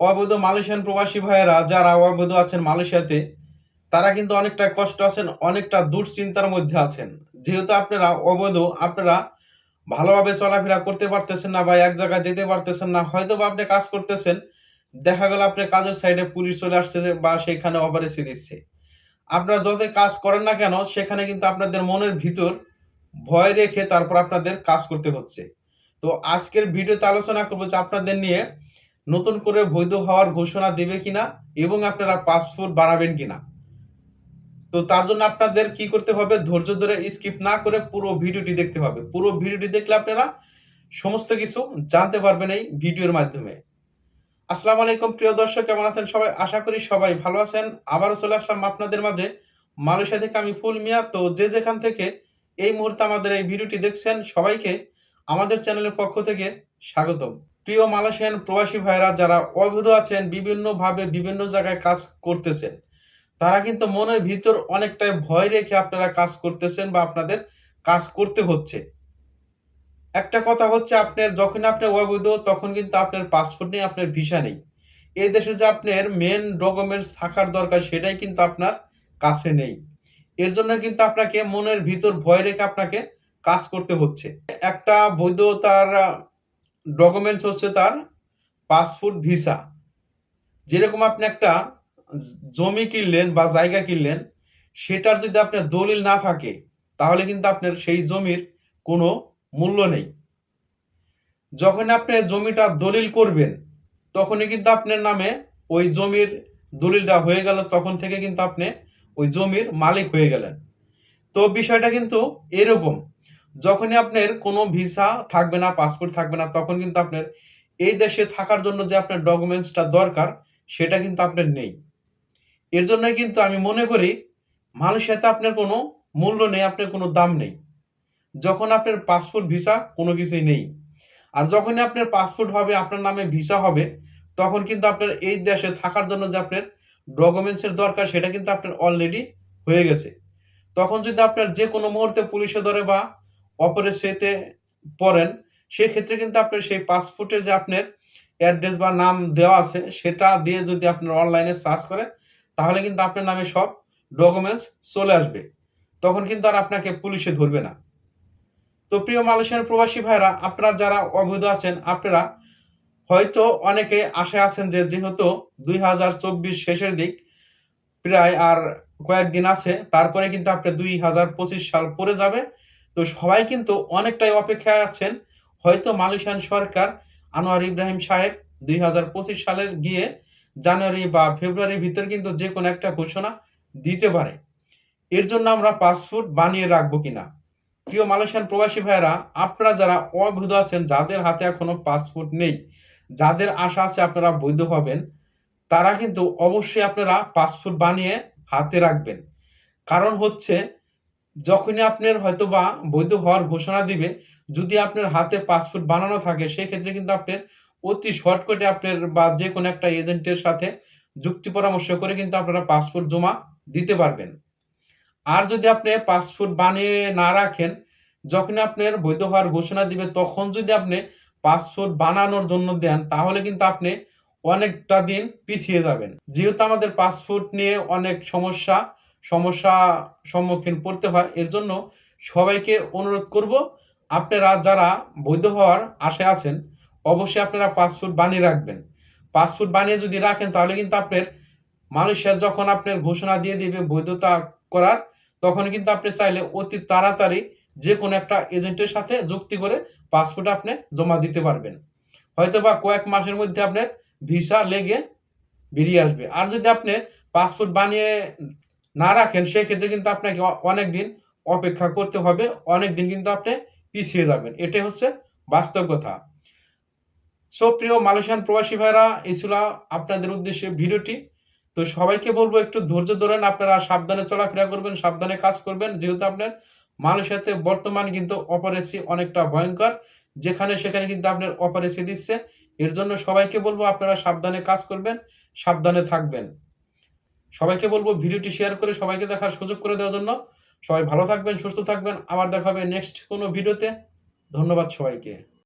অবৈধ মালয়েশিয়ান প্রবাসী ভাইয়েরা যারা অবৈধ আছেন মালয়েশিয়াতে, তারা কিন্তু অনেকটা কষ্ট আছেন, অনেকটা দুশ্চিন্তার মধ্যে আছেন। যেহেতু আপনারা অবৈধ, আপনারা ভালোভাবে চলাফেরা করতে পারতেছেন না বা এক জায়গায় যেতে পারতেছেন না হয়তো বা আপনি কাজ করতেছেন, দেখা গেল আপনার কাজের সাইডে পুলিশ চলে আসছে বা সেখানে অপারেসি দিচ্ছে। আপনারা যতই কাজ করেন না কেন, সেখানে কিন্তু আপনাদের মনের ভিতর ভয় রেখে তারপর আপনাদের কাজ করতে হচ্ছে। তো আজকের ভিডিওতে আলোচনা করব যে আপনাদের নিয়ে নতুন করে বৈধ হওয়ার ঘোষণা দেবে কিনা এবং আপনারা পাসপোর্ট বানাবেন কিনা? তো তার জন্য আপনাদের কি করতে হবে? ধৈর্য ধরে স্কিপ না করে পুরো ভিডিওটি দেখতে হবে। পুরো ভিডিওটি দেখলে আপনারা সমস্ত কিছু জানতে পারবেন এই ভিডিওর মাধ্যমে। আসসালামু আলাইকুম, প্রিয় দর্শক, কেমন আছেন সবাই? আশা করি সবাই ভালো আছেন। আবারও চলে আসলাম আপনাদের মাঝে মালয়েশিয়া থেকে আমি ফুল মিয়া। তো যে যেখান থেকে এই মুহূর্তে আমাদের এই ভিডিওটি দেখছেন, সবাইকে আমাদের চ্যানেলের পক্ষ থেকে স্বাগতম। প্রিয় মালয়েশিয়ান প্রবাসী ভাইরা যারা অবৈধ আছেন, বিভিন্নভাবে বিভিন্ন জায়গায় কাজ করতেছেন, তারা কিন্তু মনের ভিতর অনেকটাই ভয় রেখে আপনারা কাজ করতেছেন বা আপনাদের কাজ করতে হচ্ছে। একটা কথা হচ্ছে আপনার যখন আপনি অবৈধ, তখন কিন্তু আপনার পাসপোর্ট নেই, আপনার ভিসা নেই। এই দেশে যে আপনার মেন ডকুমেন্টস থাকার দরকার, সেটাই কিন্তু আপনার কাছে নেই। এর জন্য কিন্তু আপনাকে মনের ভিতর ভয় রেখে আপনাকে কাজ করতে হচ্ছে। একটা বৈধতার ডকুমেন্টস হচ্ছে তার পাসপোর্ট ভিসা যেরকম আপনি একটা জমি কিনলেন বা জায়গা কিনলেন, সেটার যদি আপনার দলিল না থাকে, তাহলে কিন্তু আপনার সেই জমির কোনো মূল্য নেই। যখন আপনি জমিটা দলিল করবেন, তখনই কিন্তু আপনার নামে ওই জমির দলিলটা হয়ে গেল, তখন থেকে কিন্তু আপনি ওই জমির মালিক হয়ে গেলেন। তো বিষয়টা কিন্তু এরকম যখনই আপনার কোনো ভিসা থাকবে না, পাসপোর্ট থাকবে না, তখন কিন্তু আপনার এই দেশে থাকার জন্য যে আপনার ডকুমেন্টসটা দরকার, সেটা কিন্তু আপনার নেই। এর জন্য কিন্তু আমি মনে করি মালয়েশিয়াতে আপনার কোনো মূল্য নেই, আপনার কোনো দাম নেই। যখন আপনার পাসপোর্ট ভিসা, কোনো কিছুই নেই। আর যখনই আপনার পাসপোর্ট হবে, আপনার নামে ভিসা হবে, তখন কিন্তু আপনার এই দেশে থাকার জন্য যে আপনার ডকুমেন্টসের দরকার, সেটা কিন্তু আপনার অলরেডি হয়ে গেছে। তখন যদি আপনার যে কোনো মুহূর্তে পুলিশে ধরে বা অপরেসিতে পড়েন, সেক্ষেত্রে কিন্তু আপনার সেই পাসপোর্টে যে আপনার অ্যাড্রেস বা নাম দেওয়া আছে, সেটা দিয়ে যদি আপনার অনলাইনে সার্চ করে, তাহলে কিন্তু আপনার নামে সব ডকুমেন্টস চলে আসবে। তখন কিন্তু আর আপনাকে পুলিশে ধরবে না। তো প্রিয় মালয়েশিয়ার প্রবাসী ভাইরা আপনারা যারা অবৈধ আছেন, আপনারা হয়তো অনেকে আশায় আছেন যে যেহেতু দুই হাজার চব্বিশ শেষের দিক প্রায় আর কয়েকদিন আছে, তারপরে কিন্তু আপনার দুই হাজার পঁচিশ সাল পরে যাবে। তো সবাই কিন্তু অনেকটাই অপেক্ষায় আছেন। হয়তো মালয়েশিয়ান সরকার আনোয়ার ইব্রাহিম সাহেব দুই হাজার পঁচিশ সালের গিয়ে জানুয়ারি বা ফেব্রুয়ারির ভিতর কিন্তু যে কোনো একটা ঘোষণা দিতে পারে। এর জন্য আমরা পাসপোর্ট বানিয়ে রাখব কিনা? প্রিয় মালয়েশিয়ান প্রবাসী ভাইয়েরা, আপনারা যারা অবৈধ আছেন, যাদের হাতে এখনও পাসপোর্ট নেই, যাদের আশা আছে আপনারা বৈধ হবেন, তারা কিন্তু অবশ্যই আপনারা পাসপোর্ট বানিয়ে হাতে রাখবেন। কারণ হচ্ছে যখনই আপনার হয়তো বা বৈধ হওয়ার ঘোষণা দিবে, যদি আপনার হাতে পাসপোর্ট বানানো থাকে, সেক্ষেত্রে কিন্তু আপনার অতি শর্টকাটে আপনার বা যে কোনো একটা এজেন্টের সাথে যুক্তি পরামর্শ করে কিন্তু আপনারা পাসপোর্ট জমা দিতে পারবেন। আর যদি আপনি পাসপোর্ট বানিয়ে না রাখেন, যখন আপনার বৈধ হওয়ার ঘোষণা দিবে, তখন যদি আপনি পাসপোর্ট বানানোর জন্য দেন, তাহলে কিন্তু আপনি অনেকটা দিন পিছিয়ে যাবেন। যেহেতু আমাদের পাসপোর্ট নিয়ে অনেক সমস্যা সমস্যা সম্মুখীন পড়তে হয়। এর জন্য সবাইকে অনুরোধ করব, আপনারা যারা বৈধ হওয়ার আশায় আছেন, অবশ্যই আপনারা পাসপোর্ট বানিয়ে রাখবেন। পাসপোর্ট বানিয়ে যদি রাখেন, তাহলে কিন্তু আপনার মালয়েশিয়ার যখন আপনার ঘোষণা দিয়ে দিবে বৈধতা করার, তখন কিন্তু আপনি চাইলে অতি তাড়াতাড়ি যে কোনো একটা এজেন্টের সাথে যুক্তি করে পাসপোর্ট আপনি জমা দিতে পারবেন। হয়তো বা কয়েক মাসের মধ্যে আপনার ভিসা লেগে বেরিয়ে আসবে। আর যদি আপনি পাসপোর্ট বানিয়ে না রাখেন, সেক্ষেত্রে কিন্তু আপনাকে অনেক দিন অপেক্ষা করতে হবে অনেক দিন কিন্তু আপনি পিছিয়ে যাবেন। এটাই হচ্ছে বাস্তব কথা। সো, প্রিয় মালয়েশিয়ান প্রবাসী ভাইরা, এই ছিল আপনাদের উদ্দেশ্যে ভিডিওটি। তো সবাইকে বলব, একটু ধৈর্য ধরেন, আপনারা সাবধানে চলাফেরা করবেন, সাবধানে কাজ করবেন। যেহেতু আপনার মালয়েশিয়াতে বর্তমান কিন্তু অপারেসি অনেকটা ভয়ঙ্কর, যেখানে সেখানে কিন্তু আপনার অপারেসি দিচ্ছে। এর জন্য সবাইকে বলব, আপনারা সাবধানে কাজ করবেন, সাবধানে থাকবেন। সবাইকে বলব ভিডিওটি শেয়ার করে সবাইকে দেখার সুযোগ করে দেওয়ার জন্য। সবাই ভালো থাকবেন, সুস্থ থাকবেন। আবার দেখা হবে নেক্সট কোনো ভিডিওতে। ধন্যবাদ সবাইকে।